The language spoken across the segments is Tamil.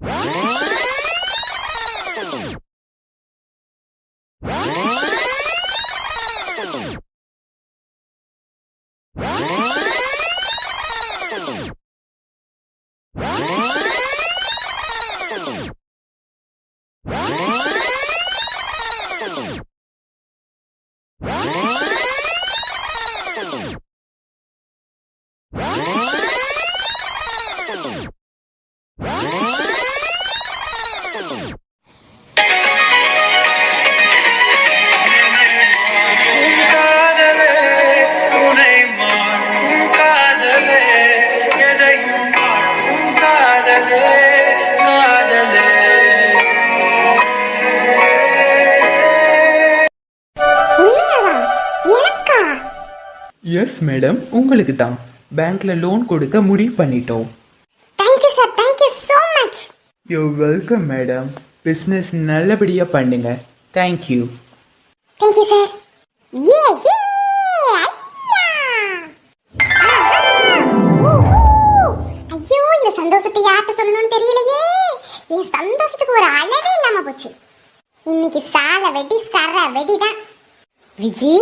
காதலே எஸ் மேடம் உங்களுக்கு தான் பேங்க்ல லோன் கொடுக்க முடிவு பண்ணிட்டோம். Thank you sir thank you so much you welcome madam business நல்லபடியாக பண்ணுங்க. Thank you thank you sir ஏ ஏ சந்தோஷத்தை யார்கிட்ட சொல்லணும்னு தெரியலையே. என் சந்தோஷத்துக்கு ஒரு அளவே இல்லாம போச்சு. இன்னைக்கு சால வெடி சர வெடிதான் விஜி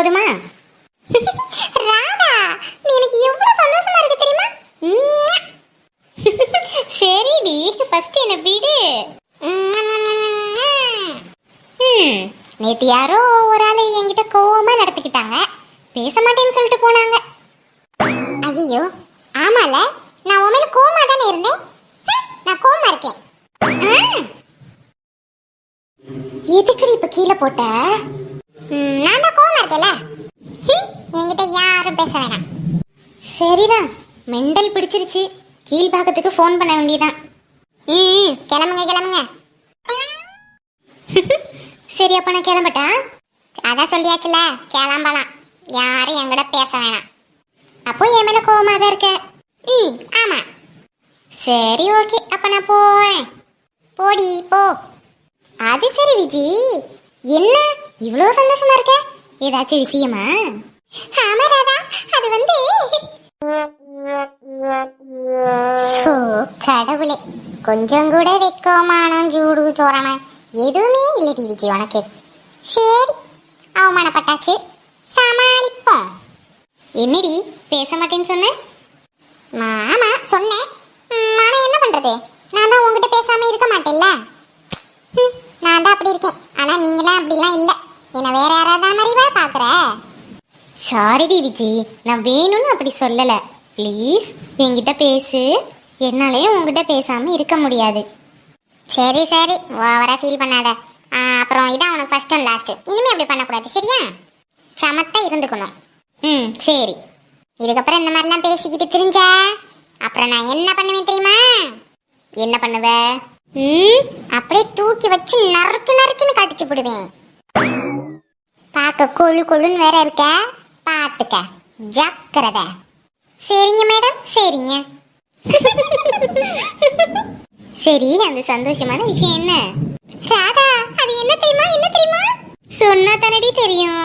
போதுமா ராதா நீ எனக்கு எவ்வளவு சந்தோஷமா இருக்கு தெரியுமா உம்மா. சரிடி ஃபர்ஸ்ட் என்ன விடு ம் நேத்து யாரோ ஒரு ஆளு என்கிட்ட கோவமா நடத்திக்கிட்டாங்க பேச மாட்டேன்னு சொல்லிட்டு போனாங்க ஐயோ ஆமால நான் உன் மேல கோவமா தானே இருந்தேன் ஹம், நான் கோவமா இருக்கேன் ஆ. எதுக்குடி இப்ப கீழே போட்ட ம், நான் தான் கோவமா இருக்கேன்ல ஹம், என்கிட்ட யாரும் பேச வேணாம் சரிதான் மெண்டல் பிடிச்சிருச்சு. கீழ்பாகத்துக்கு ஃபோன் பண்ண வேண்டியதான் ம் கிளம்புங்க கிளம்புங்க. சரி அப்போ நான் கிளம்பட்டா? அதான் சொல்லியாச்சுல கிளம்பலாம். யாரும் என்கிட்ட பேச வேணாம். அப்போ என் மேலே கோவமா தான் இருக்க. ம் ஆமாம் சரி ஓகே. அப்போ நான் போவேன் போடி போ. அது சரி விஜி. என்ன? இவ்வளோ சந்தோஷமா இருக்க? ஏதாச்சும் விஷயமா? ஆமா ராதா. அது வந்து கடவுளே கொஞ்சம் கூட வெக்கமானம் ஜூடு சோரணம் எதுவுமே இல்லை டிவிஜி உனக்கு. சரி அவமானப்பட்டாச்சு. சமாளிப்போம். என்னடி பேச மாட்டேன்னு சொன்ன ஆமா சொன்னேன் ம், ஆனா என்ன பண்றது நான் தான் உங்ககிட்ட பேசாம இருக்க மாட்டேன்ல ஹம், நான் தான் அப்படி இருக்கேன் ஆனா நீங்களாம் அப்படிலாம் இல்ல என்ன வேற யாராவது மாதிரி பாக்குற சாரிடி விஜி நான் வேணும்னு அப்படி சொல்லலை. ப்ளீஸ் என்கிட்ட பேசு. என்னாலே உங்ககிட்ட பேசாமல் இருக்க முடியாது. சரி சரி ஓவரா ஃபீல் பண்ணாத. அப்புறம் இதான் உனக்கு ஃபர்ஸ்ட் அண்ட் லாஸ்ட் இனிமே அப்படி பண்ணக்கூடாது சரியா? சமத்தா இருந்துக்கணும். ம் சரி. இதுக்கப்புறம் இந்த மாதிரிலாம் பேசிக்கிட்டு தெரிஞ்சா? அப்புறம் நான் என்ன பண்ணுவேன் தெரியுமா? என்ன பண்ணுவ? ம் அப்படியே தூக்கி வச்சு நறுக்கு நறுக்குன்னு கடிச்சு போடுவேன். பார்க்க கொழு கொழுன்னு வேற இருக்க. பார்த்துக்க ஜாக்கிரத. சரிங்க மேடம் சரிங்க. சரி அந்த சந்தோஷமான விஷயம் என்ன? ராதா அது என்ன தெரியுமா என்ன தெரியுமா? சொன்னா தானடி தெரியும்.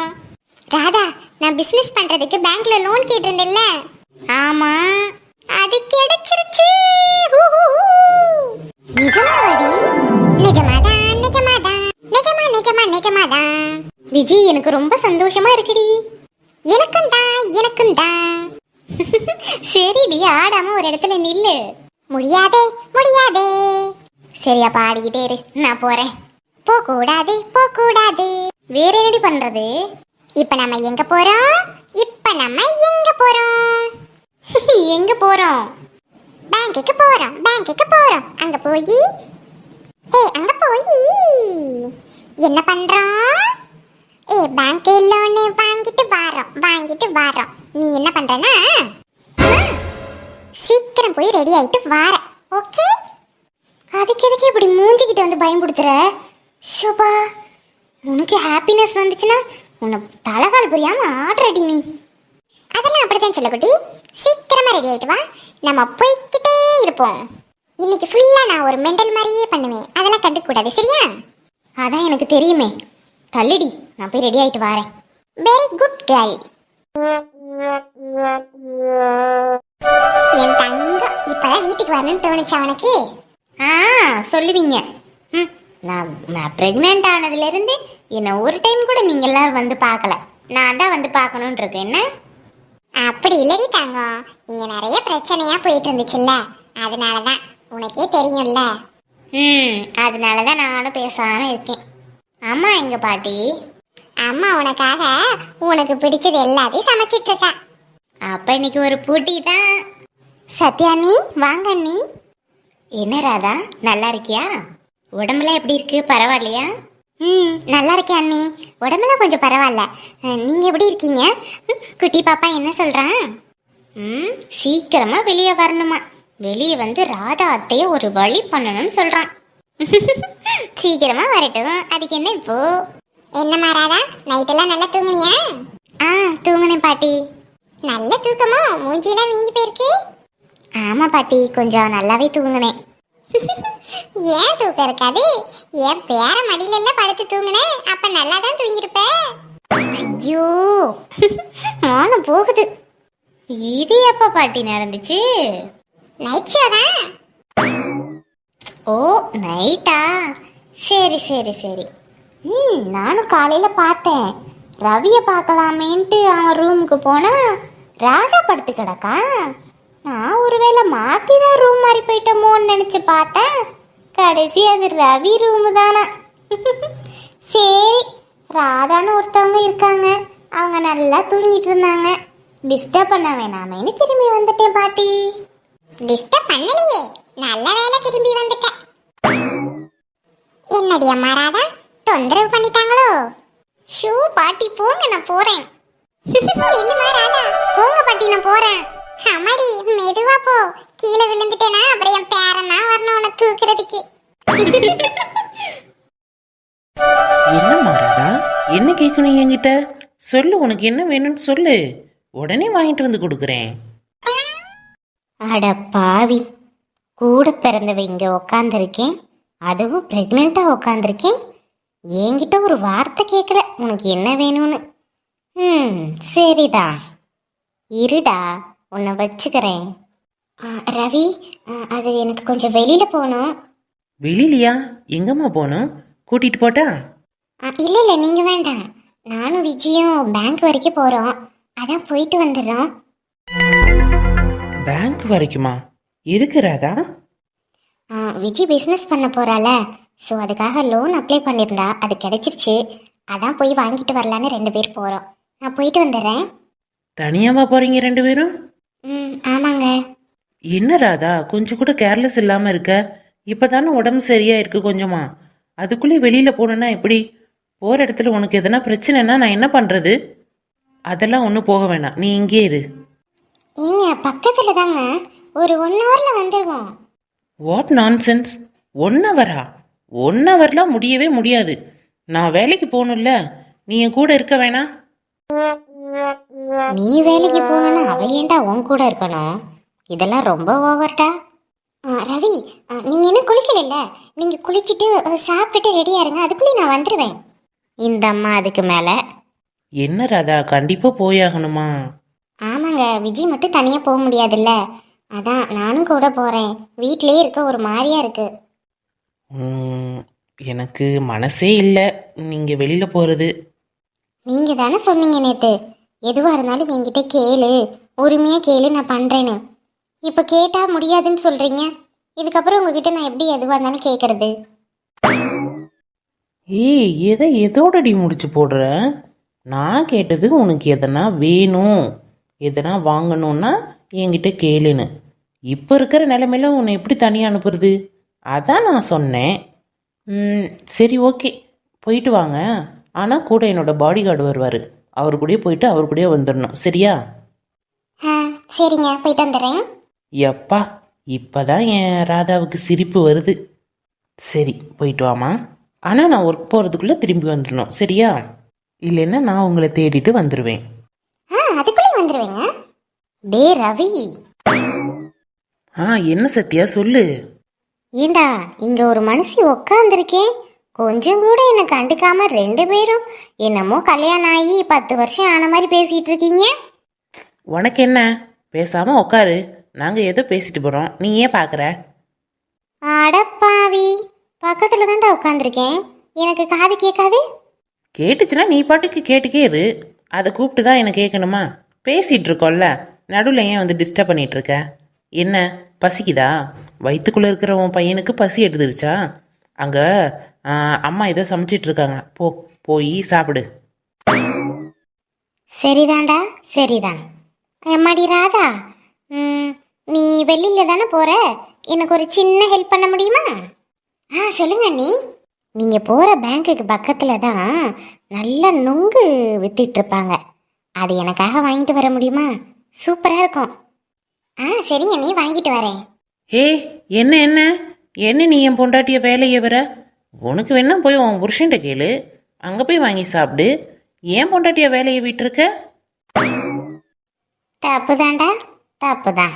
ராதா நான் பிசினஸ் பண்றதுக்கு பேங்க்ல லோன் கேட்டிருந்தேன்ல. ஆமா. அது கிடைச்சிருச்சு. ஹூ, நிஜமாதான் நிஜமாதான். நிஜமா நிஜமா நிஜமாதான். விஜி எனக்கு ரொம்ப சந்தோஷமா இருக்குடி. எனக்கும் தான் எனக்கும் தான் சரிடி ஆடாம ஒரு இடத்துல நில்லு. முடியாதே முடியாதே. சரியா பாடிக்கிட்டே இரு. நான் போறேன். போக கூடாது போக கூடாது வேற என்னடி பண்றது? இப்ப நம்ம எங்க போறோம்? இப்ப நம்ம எங்க போறோம்? எங்க போறோம்? பேங்க்குக்கு போறோம் பேங்க்குக்கு போறோம். அங்க போய். ஏய் அங்க போய். என்ன பண்றோம்? ஏ பேங்க் லோன் வாங்கிட்டு வரோம். வாங்கிட்டு வரோம். நீ என்ன பண்றனா? சீக்கிரம் போய் ரெடி ஆயிட்டு வார. ஓகே அதுக்கு எதுக்கு இப்படி மூஞ்சிக்கிட்டு வந்து பயம் பயன்படுத்துற ஷோபா உனக்கு ஹாப்பினஸ் வந்துச்சுன்னா உன்னை தலகால் புரியாம ஆடுறடி நீ. அதெல்லாம் அப்படித்தான் சொல்ல குட்டி. சீக்கிரமா ரெடி ஆயிட்டு வா. நம்ம போய்க்கிட்டே இருப்போம். இன்னைக்கு ஃபுல்லா நான் ஒரு மெண்டல் மாதிரியே பண்ணுவேன். அதெல்லாம் கண்டுக்கூடாது சரியா? அதான் எனக்கு தெரியுமே. தள்ளுடி. நான் போய் ரெடி ஆயிட்டு வரேன். வெரி குட் கேர்ள் என் தங்கம் இப்பதான் வீட்டுக்கு வரணும்னு தோணுச்சு உனக்கு? ஆ சொல்லுவீங்க. நான் நான் ப்ரெக்னென்ட் ஆனதுலேருந்து என்னை ஒரு டைம் கூட நீங்கள் எல்லாரும் வந்து பார்க்கல. நான் தான் வந்து பார்க்கணுன்னு இருக்கேன். என்ன? அப்படி இல்லடி தங்கம். இங்க நிறைய பிரச்சனையா போயிட்டு இருந்துச்சுல்ல. அதனால தான் உனக்கே தெரியும்ல. ம் அதனால தான் நானும் பேசாமல் இருக்கேன். அம்மா எங்க பாட்டி. அம்மா உனக்காக உனக்கு பிடிச்சது எல்லாத்தையும் சமைச்சிட்டு இருக்கா. அப்ப இன்னைக்கு ஒரு பூட்டி தான். சத்யா நீ வாங்க நீ என்ன ராதா நல்லா இருக்கியா? உடம்புலாம் எப்படி இருக்கு? பரவாயில்லையா? ம் நல்லா இருக்கேன் அண்ணி. உடம்புலாம் கொஞ்சம் பரவாயில்ல. அஹ், நீங்க எப்படி இருக்கீங்க? குட்டி பாப்பா என்ன சொல்றான் ம் சீக்கிரமா வெளியே வரணுமா? வெளியே வந்து ராதா அத்தைய ஒரு வழி பண்ணணும்னு சொல்றான். சீக்கிரமா வரட்டும். அதுக்கு என்ன இப்போ? என்னம்மா ராதா? நைட்டெல்லாம் நல்லா தூங்குனியா? ஆ தூங்குனேன் பாட்டி. நல்ல தூக்கமா? மூஞ்சிலாம் வீங்கி போயிருக்கு. ஆமா பாட்டி கொஞ்சம் நல்லாவே தூங்குனேன். ஏன் தூக்கம் இருக்காது? என் பேர மடியில எல்லாம் படுத்து தூங்குனேன் அப்ப நல்லா தான் தூங்கிருப்ப ஐயோ மானம் போகுது. இது எப்ப பாட்டி நடந்துச்சு? நைட் ஷோ தான். ஓ நைட்டா சரி சரி சரி. ம் நானும் காலையில் பார்த்தேன். ரவியை பார்க்கலாமேன்ட்டு அவன் ரூமுக்கு போனால் ராதா படுத்து கிடக்கா? நான் ஒருவேளை மாற்றி தான் ரூம் மாதிரி போயிட்டோமோன்னு நினச்சி பார்த்தேன். கடைசி அது ரவி ரூமு தானா? சரி ராதான்னு ஒருத்தவங்க இருக்காங்க. அவங்க நல்லா தூங்கிட்டு இருந்தாங்க. டிஸ்டர்ப் பண்ண வேணாமேன்னு திரும்பி வந்துட்டேன் பாட்டி. டிஸ்டர்ப் பண்ணலையே நல்ல வேலை திரும்பி வந்துட்டேன் என்னடி அம்மா ராதா? தொந்தரவு பண்ணிட்டாங்களோ? ஷூ பாட்டி போங்க நான் போறேன். இல்லம்மா ராதா? போங்க பாட்டி நான் போறேன். அம்மாடி மெதுவா போ. கீழே விழுந்துட்டேனா அப்புறம் என் பேரன் தான் வரணும் உனக்கு தூக்குறதுக்கு. என்னம்மா ராதா? என்ன கேட்கணும் என்கிட்ட? சொல்லு உனக்கு என்ன வேணும்னு சொல்லு. உடனே வாங்கிட்டு வந்து கொடுக்குறேன். அட பாவி. கூட பிறந்தவ இங்க உக்காந்துருக்கேன். அதுவும் பிரெக்னெண்டா உக்காந்துருக்கேன். என்கிட்ட ஒரு வார்த்தை கேட்கல உனக்கு என்ன வேணும்னு? ம் சரிதான் இருடா உன்னை வச்சுக்கிறேன். ரவி அது எனக்கு கொஞ்சம் வெளியில போகணும். வெளியிலையா? எங்கம்மா போகணும்? கூட்டிட்டு போட்டா? இல்ல இல்ல நீங்க வேண்டாம். நானும் விஜயும் பேங்க் வரைக்கும் போறோம். அதான் போயிட்டு வந்துடுறோம். பேங்க் வரைக்குமா? எதுக்கு ராதா? ஆ, விஜி பிஸ்னஸ் பண்ண போறாள. ஸோ அதுக்காக லோன் அப்ளை பண்ணியிருந்தா அது கிடைச்சிருச்சு. அதான் போய் வாங்கிட்டு வரலான்னு ரெண்டு பேர் போகிறோம் நான் போயிட்டு வந்துடுறேன். தனியாவா போறீங்க ரெண்டு பேரும்? ம் ஆமாங்க. என்ன ராதா கொஞ்சம் கூட கேர்லெஸ் இல்லாம இருக்க? இப்பதானே உடம்பு சரியா இருக்கு கொஞ்சமா? அதுக்குள்ளே வெளியில போகணுன்னா எப்படி? போற இடத்துல உனக்கு எதனா பிரச்சனைனா நான் என்ன பண்றது? அதெல்லாம் ஒன்றும் போக வேணாம். நீ இங்கே இரு. ஏங்க பக்கத்தில் தாங்க. ஒரு ஒன் ஹவரில் வந்துடுவோம் வாட் நான்சென்ஸ் ஒன் ஹவரா ஒன் ஹவர்லாம் முடியவே முடியாது. நான் வேலைக்கு போகணும்ல. நீ என் கூட இருக்க வேணாம் நீ வேலைக்கு போகணுன்னா அவ ஏன்டா உன் கூட இருக்கணும்? இதெல்லாம் ரொம்ப ஓவர்டா. ரவி ஆ, நீங்க இன்னும் குளிக்கல நீங்க குளிச்சுட்டு சாப்பிட்டுட்டு ரெடியா இருங்க. அதுக்குள்ளே நான் வந்துடுவேன் இந்த அம்மா அதுக்கு மேலே. என்ன ராதா? கண்டிப்பா போயாகணுமா? ஆமாங்க விஜய் மட்டும் தனியாக போக முடியாதுல்ல. அதான் நானும் கூட போகிறேன் வீட்டிலே இருக்க ஒரு மாதிரியா இருக்கு. உம், எனக்கு மனசே இல்லை. நீங்க வெளியில போறது. நீங்கள் தானே சொன்னீங்க நேற்று எதுவாக இருந்தாலும் என்கிட்ட கேளு. உரிமையாக கேளு நான் பண்ணுறேன்னு இப்போ கேட்டால் முடியாதுன்னு சொல்கிறீங்க இதுக்கப்புறம் உங்ககிட்ட நான் எப்படி எதுவாக இருந்தாலும் கேட்குறது ஏய் எதை எதோடடி முடிச்சு போடுற? நான் கேட்டது உனக்கு எதனா வேணும். எதனா வாங்கணும்னா என்கிட்ட கேளுன்னு. இப்போ இருக்கிற நிலைமையில உன்னை எப்படி தனியாக அனுப்புறது? அதான் நான் சொன்னேன். சரி ஓகே. போயிட்டு வாங்க. ஆனால் கூட என்னோட பாடி கார்டு வருவார். அவர் கூடயே போயிட்டு அவர் கூடயே வந்துடணும். சரியா? சரிங்க. போயிட்டு வந்துடுறேன். எப்பா இப்பதான் என் ராதாவுக்கு சிரிப்பு வருது. சரி போயிட்டு வாமா ஆனால் நான் ஒர்க் போகிறதுக்குள்ளே திரும்பி வந்துடணும். சரியா? இல்லைன்னா நான் உங்களை தேடிட்டு வந்துடுவேன் ஆ அதுக்குள்ளே வந்துடுவேங்க டே ரவி. ஆ என்ன சத்யா சொல்லு. ஏண்டா இங்க ஒரு மனுஷி உக்காந்துருக்கேன். கொஞ்சம் கூட என்னை கண்டுக்காம ரெண்டு பேரும் என்னமோ கல்யாணம் ஆகி பத்து வருஷம் ஆன மாதிரி பேசிட்டு இருக்கீங்க உனக்கு என்ன? பேசாமல் உட்காரு நாங்கள் ஏதோ பேசிட்டு போகிறோம் நீ ஏன் பார்க்குற அடப்பாவி பக்கத்துல தான்டா உட்காந்துருக்கேன் எனக்கு காது கேட்காது? கேட்டுச்சுன்னா நீ பாட்டுக்கு கேட்டுக்கே இரு. அதை கூப்பிட்டு தான் என்ன கேட்கணுமா? பேசிகிட்டு இருக்கோம்ல நடுவில் ஏன் வந்து டிஸ்டர்ப் பண்ணிட்டு இருக்க என்ன? பசிக்குதா? வயிற்றுக்குள்ளே இருக்கிற உன் பையனுக்கு பசி எடுத்துருச்சா? அங்கே அம்மா ஏதோ சமைச்சிட்டு இருக்காங்க. போ போய் சாப்பிடு. சரிதாண்டா சரிதான். எம்மாடி ராதா ம், நீ வெளியில தானே போற? எனக்கு ஒரு சின்ன ஹெல்ப் பண்ண முடியுமா? ஆ சொல்லுங்க நீ நீங்க போற பேங்க்குக்கு பக்கத்துல தான் நல்ல நுங்கு வித்துட்டு இருப்பாங்க. அது எனக்காக வாங்கிட்டு வர முடியுமா? சூப்பரா இருக்கும். ஆ சரிங்க நீ வாங்கிட்டு வரேன். ஏ என்ன என்ன? என்ன நீ என் பொண்டாட்டிய வேலையை வர உனக்கு வேணா போய் உன் புருஷன்ட்ட கேளு. அங்கே போய் வாங்கி சாப்பிடு. ஏன் பொண்டாட்டிய வேலையை விட்டுருக்க? தப்புதான்டா தப்புதான்.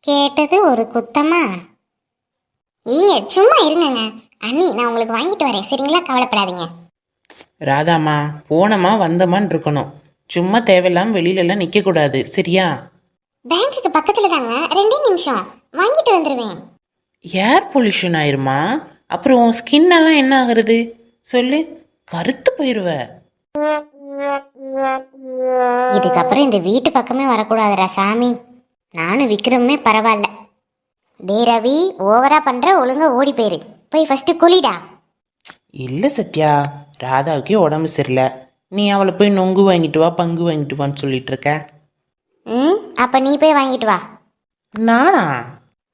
கேட்டது ஒரு குத்தமா? நீங்க சும்மா இருங்கங்க. அண்ணி நான் உங்களுக்கு வாங்கிட்டு வரேன். சரிங்களா? கவலைப்படாதீங்க. ராதாம்மா போனமா வந்தமான்னு இருக்கணும். சும்மா தேவையில்லாம வெளியிலலாம் நிற்கக்கூடாது சரியா? பேங்க்குக்கு பக்கத்துல தாங்க ரெண்டே நிமிஷம். வாங்கிட்டு வந்துருவேன். ஏர் பொல்யூஷன் ஆயிருமா? அப்புறம் உன் ஸ்கின் எல்லாம் என்ன ஆகுறது? சொல்லு. கருத்து போயிருவ. இதுக்கப்புறம் இந்த வீட்டு பக்கமே வரக்கூடாதுடா சாமி. நானும் விக்ரமே பரவாயில்ல. டே ரவி ஓவரா பண்ற ஒழுங்கா ஓடி போயிரு. போய் ஃபர்ஸ்ட் குளிடா. இல்லை சத்யா ராதாவுக்கே உடம்பு சரியில்லை. நீ அவளை போய் நொங்கு வாங்கிட்டு வா பங்கு வாங்கிட்டு வான்னு சொல்லிட்டு இருக்க. அப்ப நீ போய் வாங்கிட்டு வா. நானா?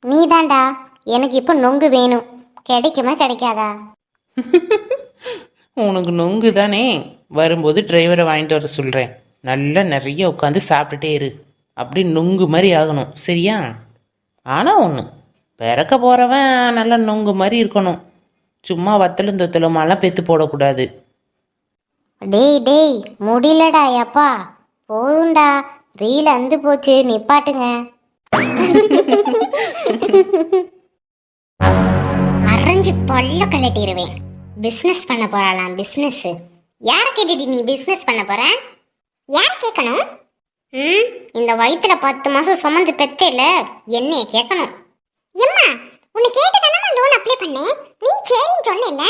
நீ தான்டா எனக்கு இப்போ நொங்கு வேணும். கிடைக்குமா கிடைக்காதா? உனக்கு நொங்கு தானே. வரும்போது டிரைவரை வாங்கிட்டு வர சொல்கிறேன் நல்லா நிறைய உட்காந்து சாப்பிட்டுட்டே இரு. அப்படி நொங்கு மாதிரி ஆகணும். சரியா? ஆனால் ஒன்று பிறக்க போகிறவன் நல்லா நொங்கு மாதிரி இருக்கணும். சும்மா வத்தலும் தொத்தலுமாலாம் பெத்து போடக்கூடாது. டேய் டேய் முடியலடா அப்பா போதும்டா. ரீல் அந்து போச்சு நிப்பாட்டுங்க. அரைஞ்சு பல்ல கலட்டிடுவேன் பிஸ்னஸ் பண்ண போறாளாம் பிஸ்னஸ் யார கேட்டுட்டு நீ பிஸ்னஸ் பண்ண போற? யார் கேட்கணும் ம் இந்த வயித்துல பத்து மாசம் சுமந்து பெத்தேல என்னைய கேட்கணும் எம்மா உன்னை கேட்டு தானே லோன் அப்ளை பண்ணேன்? நீ சரின்னு சொன்னேல்ல?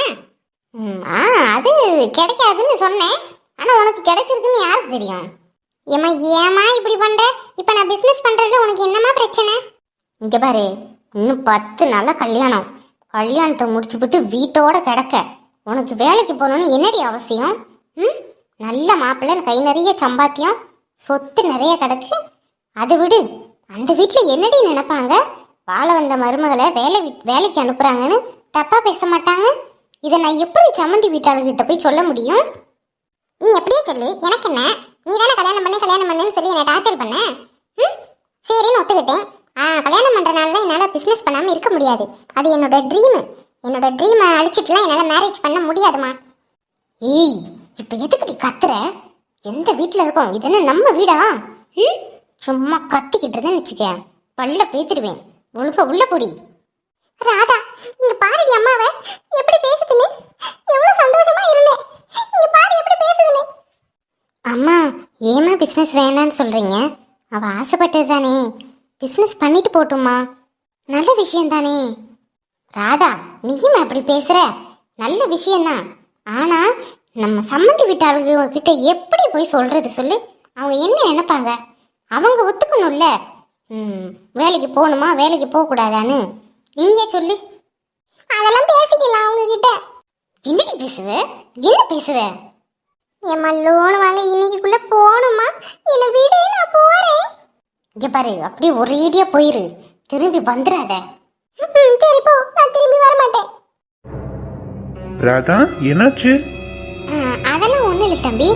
ம், ஆ அது கிடைக்காதுன்னு சொன்னேன். ஆனா உனக்கு கிடைச்சிருக்குன்னு யாருக்கு தெரியும்? ஏமா ஏமா இப்படி பண்ற? இப்ப நான் பிசினஸ் பண்றது உனக்கு என்னமா பிரச்சனை? இங்க பாரு இன்னும் பத்து நாள்ல கல்யாணம். கல்யாணத்தை முடிச்சுப்புட்டு வீட்டோட கிடக்க. உனக்கு வேலைக்கு போகணும்னு என்னடி அவசியம்? ம்? நல்ல மாப்பிள்ளை கை நிறைய சம்பாத்தியம் சொத்து நிறைய கிடக்கு. அதை விடு. அந்த வீட்டில் என்னடி நினைப்பாங்க? வாழ வந்த மருமகளை வேலை வேலைக்கு அனுப்புறாங்கன்னு தப்பா பேச மாட்டாங்க? இதை நான் எப்படி சம்மந்தி வீட்டாளர்கிட்ட போய் சொல்ல முடியும்? நீ எப்படியே சொல்லு. எனக்கு என்ன? நீ தானே கல்யாணம் பண்ண கல்யாணம் பண்ணுன்னு சொல்லி என்னை டார்ச்சர் பண்ண? ம்? சரின்னு ஒத்துக்கிட்டேன். ஆ கல்யாணம் பண்ணுறனால என்னால் பிஸ்னஸ் பண்ணாமல் இருக்க முடியாது. அது என்னோட ட்ரீமு என்னோட ட்ரீமை அழிச்சிட்டுலாம் என்னால் மேரேஜ் பண்ண முடியாதுமா. ஏய் இப்போ எதுக்குடி கத்துற? எந்த வீட்டில் இருக்கோம்? இது என்ன நம்ம வீடா? ம்? சும்மா கத்திக்கிட்டு இருந்தேன்னு வச்சுக்க. பல்ல பேத்துருவேன் ஒழுங்க உள்ள பொடி. ராதா இங்க பாருடி அம்மாவை. எப்படி பேசுதுன்னு? எவ்வளவு சந்தோஷமா இருந்தேன். இங்க பாரு எப்படி பேசுதுன்னு. அம்மா ஏமா பிஸ்னஸ் வேணான்னு சொல்கிறீங்க அவள் ஆசைப்பட்டது தானே. பிஸ்னஸ் பண்ணிட்டு போட்டுமா நல்ல விஷயம் தானே. ராதா நீயும் அப்படி பேசுகிற நல்ல விஷயந்தான் ஆனால் நம்ம சம்மந்தி வீட்டாளுங்க கிட்ட எப்படி போய் சொல்கிறது சொல்லு? அவங்க என்ன நினைப்பாங்க? அவங்க ஒத்துக்கணும்ல. வேலைக்கு போகணுமா? வேலைக்கு போகக்கூடாதான்னு. நீங்கள் சொல்லு. அதெல்லாம் பேசிக்கலாம் அவங்க கிட்ட என்னடி பேசுவ? என்ன பேசுவேன் ஏம்மா லோன் வாங்க இன்னைக்குள்ள போகணுமா? என்ன வீடு நான் போறேன். இங்க பாரு அப்படியே ஒரேடியா போயிரு. திரும்பி வந்துடாத. சரி போ. நான் திரும்பி வர மாட்டேன் ராதா என்னாச்சு? அதெல்லாம் ஒண்ணும் இல்லை தம்பி.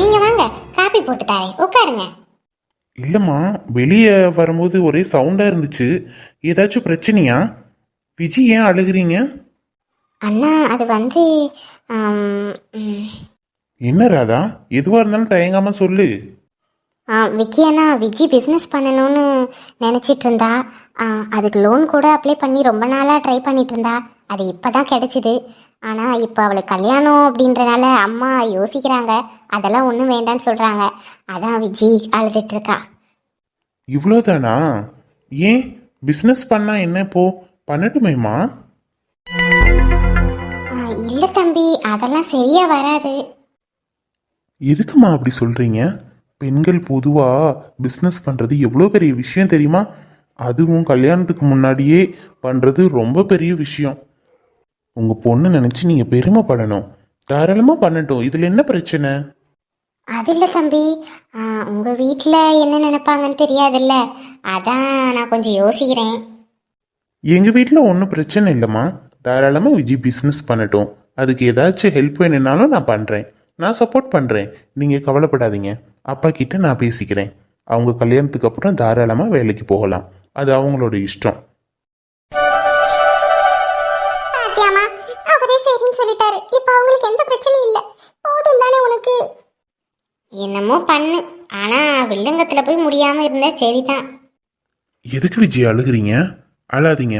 நீங்க வாங்க காப்பி போட்டு தாரேன். உட்காருங்க. இல்லைம்மா வெளியே வரும்போது ஒரே சவுண்டாக இருந்துச்சு. ஏதாச்சும் பிரச்சனையா? விஜி ஏன் அழுகுறீங்க? அண்ணா அது வந்து. என்ன ராதா? எதுவாக இருந்தாலும் தயங்காம சொல்லு. ஆ, விக்கி அண்ணா விஜி பிஸ்னஸ் பண்ணணும்னு நினச்சிட்டு இருந்தா அதுக்கு லோன் கூட அப்ளை பண்ணி ரொம்ப நாளாக ட்ரை பண்ணிட்டு இருந்தா அது இப்போ தான் கிடச்சிது. ஆனால் இப்போ அவளுக்கு கல்யாணம் அப்படின்றனால அம்மா யோசிக்கிறாங்க. அதெல்லாம் ஒன்றும் வேண்டான்னு சொல்கிறாங்க அதான் விஜி அழுதுட்டு இருக்கா இவ்வளோதானா ஏன்? பிஸ்னஸ் பண்ணா என்ன இப்போ? பண்ணட்டுமேம்மா? இல்லை தம்பி அதெல்லாம் சரியா வராது. எதுக்குமா அப்படி சொல்றீங்க? பெண்கள் பொதுவாக பிஸ்னஸ் பண்ணுறது எவ்வளோ பெரிய விஷயம் தெரியுமா? அதுவும் கல்யாணத்துக்கு முன்னாடியே பண்ணுறது ரொம்ப பெரிய விஷயம். உங்கள் பொண்ணு நினச்சி நீங்கள் பெருமைப்படணும். தாராளமாக பண்ணட்டும். இதில் என்ன பிரச்சனை? அது இல்லை தம்பி. உங்கள் வீட்டில் என்ன நினைப்பாங்கன்னு தெரியாதுல்ல. அதான் நான் கொஞ்சம் யோசிக்கிறேன். எங்கள் வீட்டில் ஒன்றும் பிரச்சனை இல்லைம்மா. தாராளமாக விஜய் பிஸ்னஸ் பண்ணட்டும். அதுக்கு ஏதாச்சும் ஹெல்ப் வேணும்னாலும் நான் பண்ணுறேன் நான் சப்போர்ட் பண்ணுறேன் நீங்கள் கவலைப்படாதீங்க. அப்பா கிட்ட நான் பேசிக்கிறேன். அவங்க கல்யாணத்துக்கு அப்புறம் தாராளமாக வேலைக்கு போகலாம். அது அவங்களோட இஷ்டம். சொல்லிட்டாரு. இப்போ அவங்களுக்கு எந்த பிரச்சனையும் இல்லை. போதும் தானே உனக்கு? என்னமோ பண்ணு. ஆனா வில்லங்கத்துல போய் முடியாம இருந்தா சரிதான். எதுக்கு விஜய் அழுகுறீங்க? அழாதீங்க.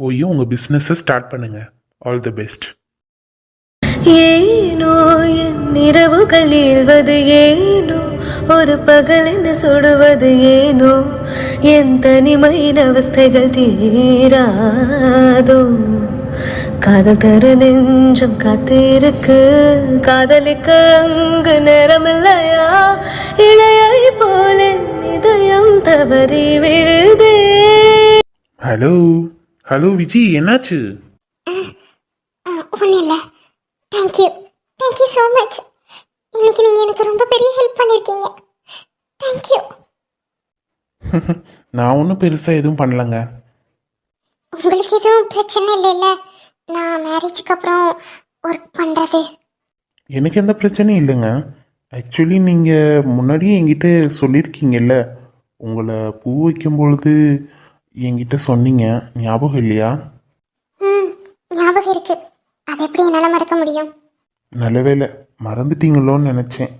போய் உங்கள் பிஸ்னஸை ஸ்டார்ட் பண்ணுங்க. ஆல் தி பெஸ்ட் என் இரவுகள் நீள்வது ஏனோ? ஒரு பகல் என்ன சுடுவது ஏனோ? என் தனிமையின் அவஸ்தைகள் தீராதோ? காதல் தர நெஞ்சம் காத்திருக்கு. காதலிக்க அங்கு நேரமில்லையா? இளையை போல என் இதயம் தவறி விழுதே. ஹலோ ஹலோ விஜய் என்னாச்சு? ஒன்றும் இல்லை தேங்க்யூ தேங்க்யூ ஸோ மச் இன்னைக்கு நீங்கள் எனக்கு ரொம்ப பெரிய ஹெல்ப் பண்ணியிருக்கீங்க தேங்க்யூ நான் ஒன்றும் பெருசாக எதுவும் பண்ணலங்க. உங்களுக்கு எதுவும் பிரச்சனை இல்லைல்ல? நான் மேரேஜுக்கு அப்புறம் ஒர்க் பண்ணுறது எனக்கு எந்த பிரச்சனையும் இல்லைங்க. ஆக்சுவலி நீங்கள் முன்னாடியே என்கிட்ட சொல்லியிருக்கீங்கல்ல. உங்களை பூ வைக்கும் பொழுது என்கிட்ட சொன்னீங்க. ஞாபகம் இல்லையா? ம் ஞாபகம் இருக்கு. அதை எப்படி என்னால் மறக்க முடியும்? நல்ல வேளை. மறந்துட்டீங்களோன்னு நினச்சேன்.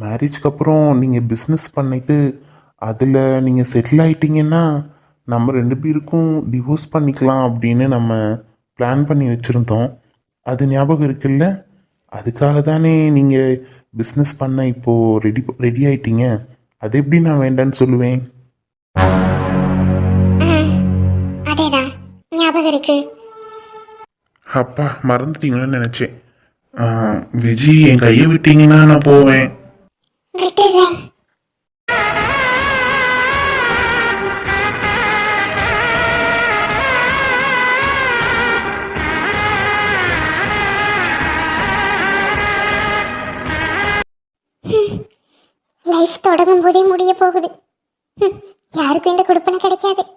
மேரேஜ்க்கு அப்புறம் நீங்கள் பிஸ்னஸ் பண்ணிட்டு அதில் நீங்கள் செட்டில் ஆயிட்டீங்கன்னா நம்ம ரெண்டு பேருக்கும் டிவோர்ஸ் பண்ணிக்கலாம் அப்படின்னு நம்ம பிளான் பண்ணி வச்சுருந்தோம். அது ஞாபகம் இருக்குல்ல? அதுக்காக தானே நீங்கள் பிஸ்னஸ் பண்ண இப்போது ரெடி ரெடி ஆயிட்டீங்க. அது எப்படி நான் வேண்டான்னு சொல்லுவேன்? அதேதான். ஞாபகம் இருக்கு. அப்பா மறந்துட்டீங்களோன்னு நினச்சேன். விஜி என் கையை விட்டீங்கன்னா நான் போவேன். விட்டுறேன். லைஃப் தொடங்கும் போதே முடிய போகுது. யாருக்கும் இந்த கொடுப்பனை கிடைக்காது.